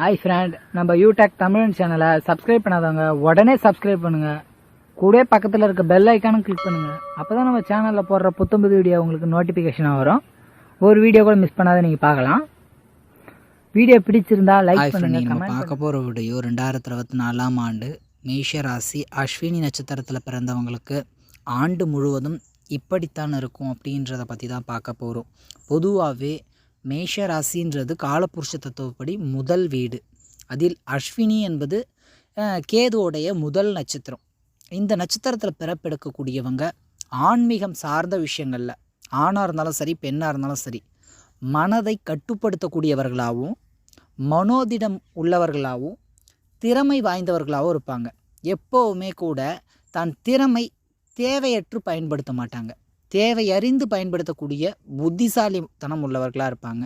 Hi friend நம்ம யூடெக் தமிழ் சேனலை subscribe பண்ணாதவங்க உடனே சப்ஸ்கிரைப் பண்ணுங்க. கூடவே பக்கத்தில் இருக்க பெல் ஐக்கானும் கிளிக் பண்ணுங்க. அப்பதான் நம்ம சேனலில் போடுற புத்தம்புது வீடியோ உங்களுக்கு நோட்டிஃபிகேஷனாக வரும். ஒரு வீடியோ கூட மிஸ் பண்ணாத நீங்கள் பார்க்கலாம். வீடியோ பிடிச்சிருந்தா லைக் ஹாய் பண்ணுங்க ஃப்ரெண்ட் நம்ம பார்க்க போகிற வீடியோ ரெண்டாயிரத்தி இருபத்தி நாலாம் ஆண்டு மேஷ ராசி அஸ்வினி நட்சத்திரத்தில் பிறந்தவங்களுக்கு ஆண்டு முழுவதும் இப்படித்தான் இருக்கும் அப்படின்றத பற்றி தான் பார்க்க போகிறோம் பொதுவாகவே மேஷ ராசின்றது காலபுருஷ தத்துவப்படி முதல் வீடு. அதில் அஸ்வினி என்பது கேதுவோடைய முதல் நட்சத்திரம். இந்த நட்சத்திரத்தில் பிறப்பெடுக்கக்கூடியவங்க ஆன்மீகம் சார்ந்த விஷயங்களில் ஆணாக இருந்தாலும் சரி பெண்ணாக இருந்தாலும் சரி மனதை கட்டுப்படுத்தக்கூடியவர்களாகவும் மனோதிடம் உள்ளவர்களாகவும் திறமை வாய்ந்தவர்களாகவும் இருப்பாங்க. எப்போவுமே கூட தான் திறமை தேவையற்று பயன்படுத்த மாட்டாங்க. தேவையறிந்து பயன்படுத்தக்கூடிய புத்திசாலித்தனம் உள்ளவர்களாக இருப்பாங்க.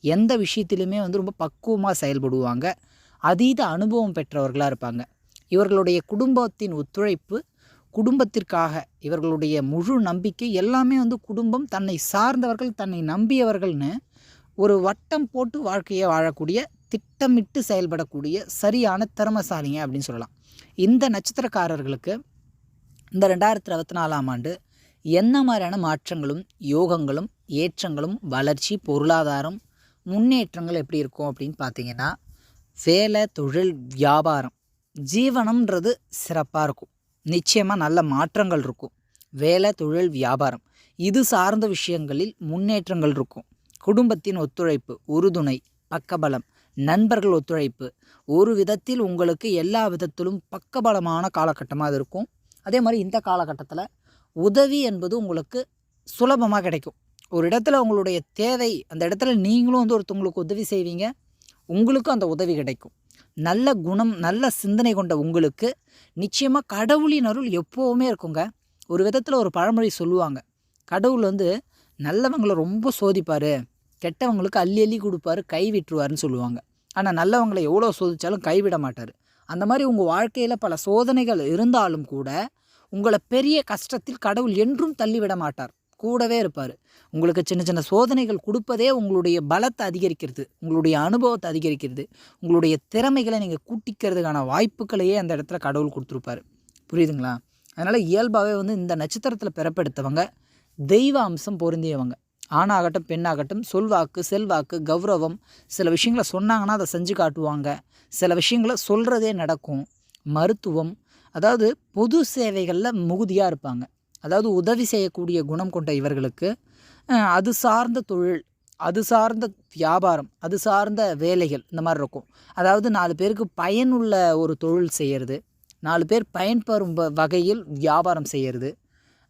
எந்த விஷயத்திலுமே வந்து ரொம்ப பக்குவமாக செயல்படுவாங்க. அதீத அனுபவம் பெற்றவர்களாக இருப்பாங்க. இவர்களுடைய குடும்பத்தின் ஒத்துழைப்பு குடும்பத்திற்காக இவர்களுடைய முழு நம்பிக்கை எல்லாமே வந்து குடும்பம் தன்னை சார்ந்தவர்கள் தன்னை நம்பியவர்கள்னு ஒரு வட்டம் போட்டு வாழ்க்கையை வாழக்கூடிய திட்டமிட்டு செயல்படக்கூடிய சரியான திறமசாலிங்க அப்படின்னு சொல்லலாம். இந்த நட்சத்திரக்காரர்களுக்கு இந்த ரெண்டாயிரத்தி இருபத்தி நாலாம் ஆண்டு என்ன மாதிரியான மாற்றங்களும் யோகங்களும் ஏற்றங்களும் வளர்ச்சி பொருளாதாரம் முன்னேற்றங்கள் எப்படி இருக்கும் அப்படின்னு பார்த்தீங்கன்னா வேலை தொழில் வியாபாரம் ஜீவனம்ன்றது சிறப்பாக இருக்கும். நிச்சயமாக நல்ல மாற்றங்கள் இருக்கும். வேலை தொழில் வியாபாரம் இது சார்ந்த விஷயங்களில் முன்னேற்றங்கள் இருக்கும். குடும்பத்தின் ஒத்துழைப்பு உறுதுணை பக்கபலம் நண்பர்கள் ஒத்துழைப்பு ஒரு விதத்தில் உங்களுக்கு எல்லா விதத்திலும் பக்கபலமான காலகட்டமாக அது இருக்கும். அதே மாதிரி இந்த காலகட்டத்தில் உதவி என்பது உங்களுக்கு சுலபமாக கிடைக்கும். ஒரு இடத்துல உங்களுடைய தேவை அந்த இடத்துல நீங்களும் வந்து ஒருத்தவங்களுக்கு உதவி செய்வீங்க உங்களுக்கும் அந்த உதவி கிடைக்கும். நல்ல குணம் நல்ல சிந்தனை கொண்ட உங்களுக்கு நிச்சயமாக கடவுளின் அருள் எப்போவுமே இருக்குங்க. ஒரு விதத்தில் ஒரு பழமொழி சொல்லுவாங்க. கடவுள் வந்து நல்லவங்களை ரொம்ப சோதிப்பார். கெட்டவங்களுக்கு அள்ளி அள்ளி கொடுப்பாரு கை விட்டுருவாருன்னு சொல்லுவாங்க. ஆனால் நல்லவங்களை எவ்வளோ சோதித்தாலும் கைவிட மாட்டார். அந்த மாதிரி உங்கள் வாழ்க்கையில் பல சோதனைகள் இருந்தாலும் கூட உங்களை பெரிய கஷ்டத்தில் கடவுள் என்றும் தள்ளிவிட மாட்டார் கூடவே இருப்பார். உங்களுக்கு சின்ன சின்ன சோதனைகள் கொடுப்பதே உங்களுடைய பலத்தை அதிகரிக்கிறது உங்களுடைய அனுபவத்தை அதிகரிக்கிறது உங்களுடைய திறமைகளை நீங்கள் கூட்டிக்கிறதுக்கான வாய்ப்புகளையே அந்த இடத்துல கடவுள் கொடுத்துருப்பாரு. புரியுதுங்களா? அதனால் இயல்பாகவே வந்து இந்த நட்சத்திரத்தில் பிறப்பெடுத்தவங்க தெய்வ அம்சம் பொருந்தியவங்க. ஆணாகட்டும் பெண்ணாகட்டும் சொல்வாக்கு செல்வாக்கு கௌரவம் சில விஷயங்களை சொன்னாங்கன்னா அதை செஞ்சு காட்டுவாங்க. சில விஷயங்களை சொல்கிறதே நடக்கும். மருத்துவம் அதாவது பொது சேவைகளில் மிகுதியாக இருப்பாங்க. அதாவது உதவி செய்யக்கூடிய குணம் கொண்ட இவர்களுக்கு அது சார்ந்த தொழில் அது சார்ந்த வியாபாரம் அது சார்ந்த வேலைகள் இந்த மாதிரி இருக்கும். அதாவது நாலு பேருக்கு பயனுள்ள ஒரு தொழில் செய்கிறது நாலு பேர் பயன்பெறும் வ- வகையில் வியாபாரம் செய்கிறது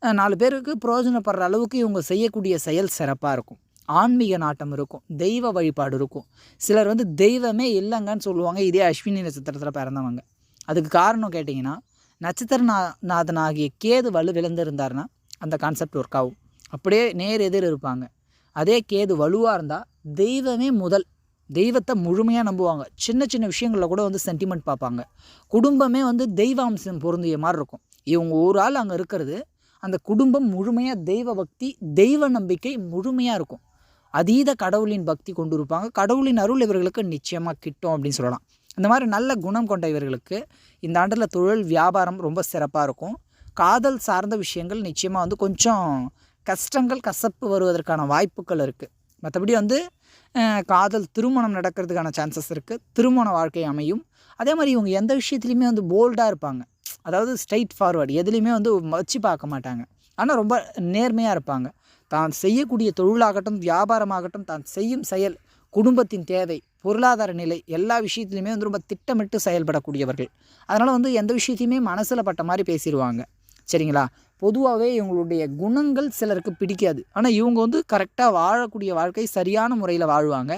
நாலு பேருக்கு பிரயோஜனப்படுற அளவுக்கு இவங்க செய்யக்கூடிய செயல் சிறப்பாக இருக்கும். ஆன்மீக நாட்டம் இருக்கும் தெய்வ வழிபாடு இருக்கும். சிலர் வந்து தெய்வமே இல்லைங்கன்னு சொல்லுவாங்க இதே அஸ்வினி நட்சத்திரத்தில் பிறந்தவங்க. அதுக்கு காரணம் கேட்டிங்கன்னா நட்சத்திர நா- நாதனாகிய கேது வலு விழுந்திருந்தார்னா அந்த கான்செப்ட் ஒர்க் ஆகும். அப்படியே நேர் எதிர் இருப்பாங்க. அதே கேது வலுவாக இருந்தால் தெய்வமே முதல். தெய்வத்தை முழுமையாக நம்புவாங்க. சின்ன சின்ன விஷயங்களில் கூட வந்து சென்டிமெண்ட் பார்ப்பாங்க. குடும்பமே வந்து தெய்வாம்சம் பொருந்திய மாதிரி இருக்கும். இவங்க ஒரு ஆள் அங்கே இருக்கிறது அந்த குடும்பம் முழுமையாக தெய்வ பக்தி தெய்வ நம்பிக்கை முழுமையாக இருக்கும். அதீத கடவுளின் பக்தி கொண்டு இருப்பாங்க கடவுளின் அருள் இவர்களுக்கு நிச்சயமாக கிட்டும் அப்படின்னு சொல்லலாம். இந்த மாதிரி நல்ல குணம் கொண்ட இவர்களுக்கு இந்த ஆண்டில் தொழில் வியாபாரம் ரொம்ப சிறப்பாக இருக்கும். காதல் சார்ந்த விஷயங்கள் நிச்சயமாக வந்து கொஞ்சம் கஷ்டங்கள் கசப்பு வருவதற்கான வாய்ப்புகள் இருக்குது மற்றபடி வந்து காதல் திருமணம் நடக்கிறதுக்கான சான்சஸ் இருக்குது திருமண வாழ்க்கை அமையும். அதே மாதிரி இவங்க எந்த விஷயத்துலையுமே வந்து போல்டாக இருப்பாங்க. அதாவது ஸ்ட்ரைட் ஃபார்வர்டு எதுலேயுமே வந்து வச்சு பார்க்க மாட்டாங்க. ஆனால் ரொம்ப நேர்மையாக இருப்பாங்க. தான் செய்யக்கூடிய தொழிலாகட்டும் வியாபாரமாகட்டும் தான் செய்யும் செயல் குடும்பத்தின் தேவை பொருளாதார நிலை எல்லா விஷயத்துலையுமே வந்து ரொம்ப திட்டமிட்டு செயல்படக்கூடியவர்கள். அதனால் வந்து எந்த விஷயத்தையுமே மனசில் பட்ட மாதிரி பேசிடுவாங்க சரிங்களா? பொதுவாகவே இவங்களுடைய குணங்கள் சிலருக்கு பிடிக்காது. ஆனால் இவங்க வந்து கரெக்டாக வாழக்கூடிய வாழ்க்கை சரியான முறையில் வாழ்வாங்க.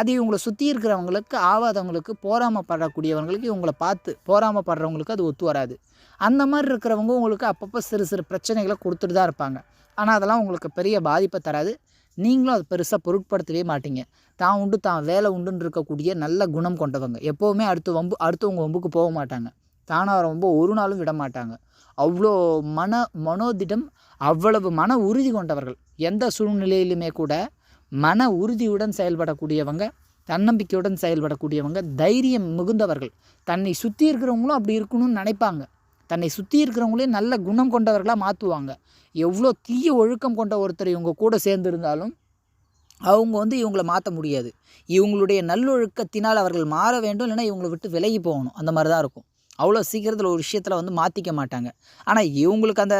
அது இவங்களை சுற்றி இருக்கிறவங்களுக்கு ஆவாதவங்களுக்கு போராமப்படக்கூடியவங்களுக்கு இவங்களை பார்த்து போராமப்படுறவங்களுக்கு அது ஒத்து வராது. அந்த மாதிரி இருக்கிறவங்க உங்களுக்கு அப்பப்போ சிறு சிறு பிரச்சனைகளை கொடுத்துட்டு தான் இருப்பாங்க. ஆனால் அதெல்லாம் உங்களுக்கு பெரிய பாதிப்பை தராது. நீங்களும் அது பெருசாக பொருட்படுத்தவே மாட்டீங்க. தான் உண்டு தான் வேலை உண்டுன்னு இருக்கக்கூடிய நல்ல குணம் கொண்டவங்க. எப்போவுமே அடுத்து வம்பு அடுத்தவங்க வம்புக்கு போக மாட்டாங்க. தானாக ரொம்ப ஒரு நாளும் விட மாட்டாங்க. அவ்வளோ மன மனோதிடம் அவ்வளவு மன உறுதி கொண்டவர்கள். எந்த சூழ்நிலையிலுமே கூட மன உறுதியுடன் செயல்படக்கூடியவங்க தன்னம்பிக்கையுடன் செயல்படக்கூடியவங்க தைரியம் மிகுந்தவர்கள். தன்னை சுற்றி இருக்கிறவங்களும் அப்படி இருக்கணும்னு நினைப்பாங்க. தன்னை சுற்றி இருக்கிறவங்களே நல்ல குணம் கொண்டவர்களாக மாற்றுவாங்க எவ்வளோ தீய ஒழுக்கம் கொண்ட ஒருத்தர் இவங்க கூட சேர்ந்திருந்தாலும் அவங்க வந்து இவங்கள மாற்ற முடியாது. இவங்களுடைய நல்லொழுக்கத்தினால் அவர்கள் மாற வேண்டும் இல்லைன்னா இவங்களை விட்டு விலகி போகணும். அந்த மாதிரி தான் இருக்கும். அவ்வளோ சீக்கிரத்தில் ஒரு விஷயத்தில் வந்து மாற்றிக்க மாட்டாங்க. ஆனால் இவங்களுக்கு அந்த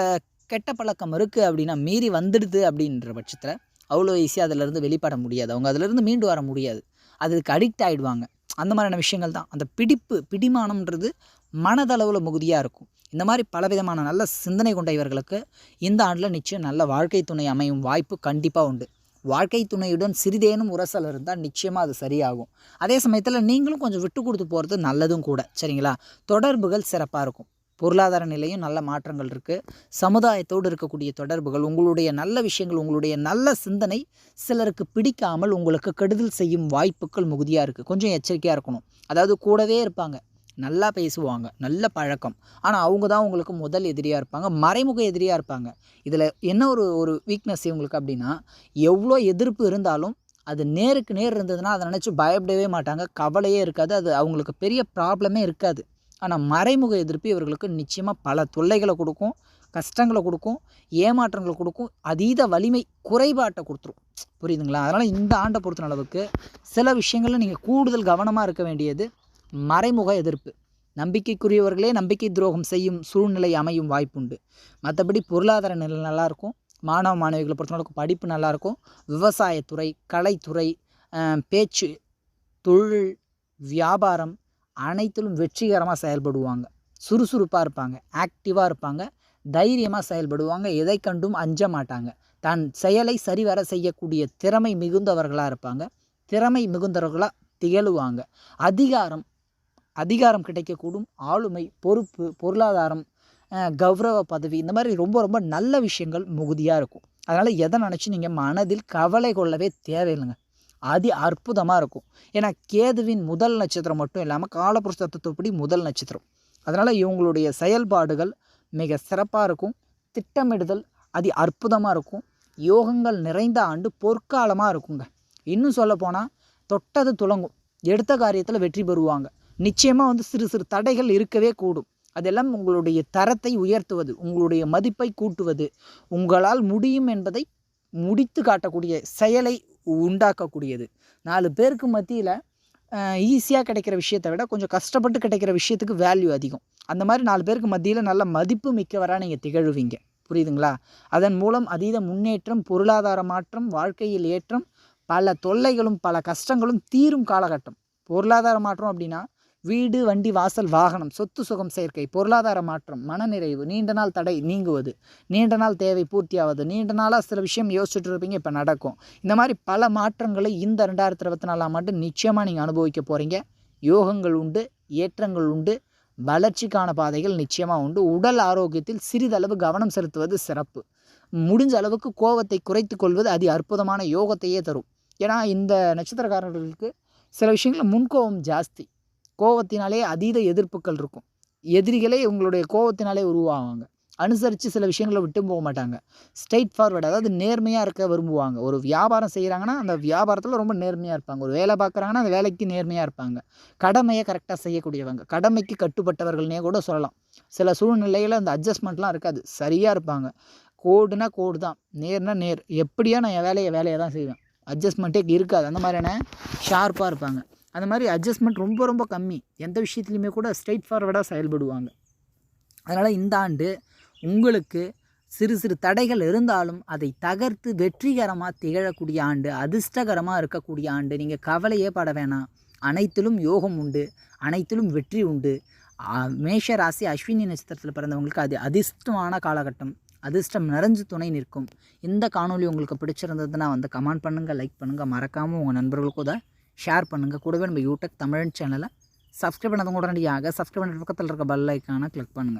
கெட்ட பழக்கம் இருக்குது அப்படின்னா மீறி வந்துடுது அப்படின்ற பட்சத்தில் அவ்வளோ ஈஸியாக அதிலேருந்து வெளிப்பட முடியாது. அவங்க அதிலேருந்து மீண்டு வர முடியாது. அதுக்கு அடிக்ட் ஆகிடுவாங்க அந்த மாதிரியான விஷயங்கள் தான். அந்த பிடிப்பு பிடிமானம்ன்றது மனதளவில் மிகுதியாக இருக்கும். இந்த மாதிரி பலவிதமான நல்ல சிந்தனை கொண்ட இவர்களுக்கு இந்த ஆண்டில் நிச்சயம் நல்ல வாழ்க்கை துணை அமையும் வாய்ப்பு கண்டிப்பாக உண்டு. வாழ்க்கை துணையுடன் சிறிதேனும் உரசல் இருந்தால் நிச்சயமாக அது சரியாகும். அதே சமயத்தில் நீங்களும் கொஞ்சம் விட்டு கொடுத்து போகிறது நல்லதும் கூட சரிங்களா? தொடர்புகள் சிறப்பாக இருக்கும். பொருளாதார நிலையும் நல்ல மாற்றங்கள் இருக்குது சமுதாயத்தோடு இருக்கக்கூடிய தொடர்புகள் உங்களுடைய நல்ல விஷயங்கள் உங்களுடைய நல்ல சிந்தனை சிலருக்கு பிடிக்காமல் உங்களுக்கு கெடுதல் செய்யும் வாய்ப்புகள் மிகுதியாக இருக்குது கொஞ்சம் எச்சரிக்கையாக இருக்கணும். அதாவது கூடவே இருப்பாங்க. நல்லா பேசுவாங்க நல்ல பழக்கம். ஆனால் அவங்க தான் உங்களுக்கு முதல் எதிரியாக இருப்பாங்க மறைமுக எதிரியாக இருப்பாங்க. இதில் என்ன ஒரு ஒரு வீக்னஸ் இவங்களுக்கு அப்படின்னா எவ்வளோ எதிர்ப்பு இருந்தாலும் அது நேருக்கு நேர் இருந்ததுன்னா அதை நினச்சி பயப்படவே மாட்டாங்க. கவலையே இருக்காது. அது அவங்களுக்கு பெரிய ப்ராப்ளமே இருக்காது. ஆனால் மறைமுக எதிர்ப்பு இவர்களுக்கு நிச்சயமாக பல தொல்லைகளை கொடுக்கும் கஷ்டங்களை கொடுக்கும் ஏமாற்றங்களை கொடுக்கும் அதீத வலிமை குறைபாட்டை கொடுத்துரும். புரியுதுங்களா? அதனால் இந்த ஆண்டை பொறுத்த அளவுக்கு சில விஷயங்களில் நீங்கள் கூடுதல் கவனமாக இருக்க வேண்டியது மறைமுக எதிர்ப்பு. நம்பிக்கைக்குரியவர்களே நம்பிக்கை துரோகம் செய்யும் சூழ்நிலை அமையும் வாய்ப்புண்டு. மற்றபடி பொருளாதார நிலை நல்லாயிருக்கும் மாணவ மாணவிகளை பொறுத்தவரைக்கும் படிப்பு நல்லாயிருக்கும் விவசாயத்துறை கலைத்துறை பேச்சு தொழில் வியாபாரம் அனைத்திலும் வெற்றிகரமாக செயல்படுவாங்க. சுறுசுறுப்பாக இருப்பாங்க. ஆக்டிவாக இருப்பாங்க. தைரியமாக செயல்படுவாங்க. எதை கண்டும் அஞ்ச மாட்டாங்க. தன் செயலை சரிவர செய்யக்கூடிய திறமை மிகுந்தவர்களாக இருப்பாங்க. திறமை மிகுந்தவர்களாக திகழுவாங்க. அதிகாரம் அதிகாரம் கிடைக்கக்கூடும். ஆளுமை பொறுப்பு பொருளாதாரம் கௌரவ பதவி இந்த மாதிரி ரொம்ப ரொம்ப நல்ல விஷயங்கள் மிகுதியாக இருக்கும். அதனால் எதை நினச்சி நீங்கள் மனதில் கவலை கொள்ளவே தேவையில்லைங்க. அதி அற்புதமாக இருக்கும். ஏன்னா கேதுவின் முதல் நட்சத்திரம் மட்டும் இல்லாமல் காலபுருஷ தத்துவப்படி முதல் நட்சத்திரம். அதனால் இவங்களுடைய செயல்பாடுகள் மிக சிறப்பாக இருக்கும். திட்டமிடுதல் அதி அற்புதமாக இருக்கும். யோகங்கள் நிறைந்த ஆண்டு பொற்காலமாக இருக்குங்க. இன்னும் சொல்லப்போனால் தொட்டது துலங்கும். எடுத்த காரியத்தில் வெற்றி பெறுவாங்க. நிச்சயமாக வந்து சிறு சிறு தடைகள் இருக்கவே கூடும். அதெல்லாம் உங்களுடைய தரத்தை உயர்த்துவது உங்களுடைய மதிப்பை கூட்டுவது உங்களால் முடியும் என்பதை முடித்து காட்டக்கூடிய செயலை உண்டாக்கக்கூடியது. நாலு பேருக்கு மத்தியில் ஈஸியாக கிடைக்கிற விஷயத்தை விட கொஞ்சம் கஷ்டப்பட்டு கிடைக்கிற விஷயத்துக்கு வேல்யூ அதிகம். அந்த மாதிரி நாலு பேருக்கு மத்தியில் நல்ல மதிப்பு மிக்கவராக நீங்கள் திகழ்வீங்க. புரியுதுங்களா? அதன் மூலம் அதீத முன்னேற்றம் பொருளாதார மாற்றம் வாழ்க்கையில் ஏற்றம் பல தொல்லைகளும் பல கஷ்டங்களும் தீரும் காலகட்டம். பொருளாதார மாற்றம் அப்படின்னா வீடு வண்டி வாசல் வாகனம் சொத்து சுகம் சேர்க்கை பொருளாதார மாற்றம் மனநிறைவு நீண்ட நாள் தடை நீங்குவது நீண்ட நாள் தேவை பூர்த்தியாவது நீண்ட நாளாக சில விஷயம் யோசிச்சுட்டு இருப்பீங்க இப்போ நடக்கும். இந்த மாதிரி பல மாற்றங்களை இந்த ரெண்டாயிரத்தி இருபத்தி நாலாம் ஆண்டு நிச்சயமாக நீங்கள் அனுபவிக்க போகிறீங்க யோகங்கள் உண்டு ஏற்றங்கள் உண்டு வளர்ச்சிக்கான பாதைகள் நிச்சயமாக உண்டு. உடல் ஆரோக்கியத்தில் சிறிதளவு கவனம் செலுத்துவது சிறப்பு. முடிஞ்ச அளவுக்கு கோவத்தை குறைத்து கொள்வது அதி அற்புதமான யோகத்தையே தரும். ஏன்னா இந்த நட்சத்திரக்காரர்களுக்கு சில விஷயங்களில் முன்கோபம் ஜாஸ்தி. கோவத்தினாலே அதீத எதிர்ப்புகள் இருக்கும். எதிரிகளே இவங்களுடைய கோவத்தினாலே உருவாவாங்க. அனுசரித்து சில விஷயங்களை விட்டு போக மாட்டாங்க. ஸ்ட்ரைட் ஃபார்வர்டு அதாவது நேர்மையாக இருக்க விரும்புவாங்க. ஒரு வியாபாரம் செய்கிறாங்கன்னா அந்த வியாபாரத்தில் ரொம்ப நேர்மையாக இருப்பாங்க. ஒரு வேலை பார்க்குறாங்கன்னா அந்த வேலைக்கு நேர்மையாக இருப்பாங்க. கடமையை கரெக்டாக செய்யக்கூடியவங்க. கடமைக்கு கட்டுப்பட்டவர்கள்னே கூட சொல்லலாம். சில சூழ்நிலையில் அந்த அட்ஜஸ்ட்மெண்ட்லாம் இருக்காது. சரியாக இருப்பாங்க. கோடுனா கோடு தான். நேர்னா நேர். எப்படியோ நான் என் வேலையை வேலையை தான் செய்வேன். அட்ஜஸ்ட்மெண்ட்டே இருக்காது. அந்த மாதிரியான ஷார்ப்பாக இருப்பாங்க. அந்த மாதிரி அட்ஜஸ்ட்மெண்ட் ரொம்ப ரொம்ப கம்மி. எந்த விஷயத்துலையுமே கூட ஸ்ட்ரைட் ஃபார்வர்டாக செயல்படுவாங்க. அதனால் இந்த ஆண்டு உங்களுக்கு சிறு சிறு தடைகள் இருந்தாலும் அதை தகர்த்து வெற்றிகரமாக திகழக்கூடிய ஆண்டு அதிர்ஷ்டகரமாக இருக்கக்கூடிய ஆண்டு நீங்கள் கவலையே பட வேணாம். அனைத்திலும் யோகம் உண்டு அனைத்திலும் வெற்றி உண்டு. மேஷ ராசி அஸ்வினி நட்சத்திரத்தில் பிறந்தவங்களுக்கு அது அதிர்ஷ்டமான காலகட்டம். அதிர்ஷ்டம் நிறைஞ்சு துணை நிற்கும். இந்த காணொளி உங்களுக்கு பிடிச்சிருந்ததுன்னா வந்து கமெண்ட் பண்ணுங்கள் லைக் பண்ணுங்கள் மறக்காமல் உங்கள் நண்பர்களுக்கும் தான் ஷேர் பண்ணுங்கள் கூடவே நம்ம யூடியூப் தமிழ் சேனலை சப்ஸ்கிரைப் பண்ணாதவங்க உடனடியாக சப்ஸ்கிரைப் பண்ணுற பக்கத்தில் இருக்க பெல் ஐக்கானை கிளிக் பண்ணுங்கள்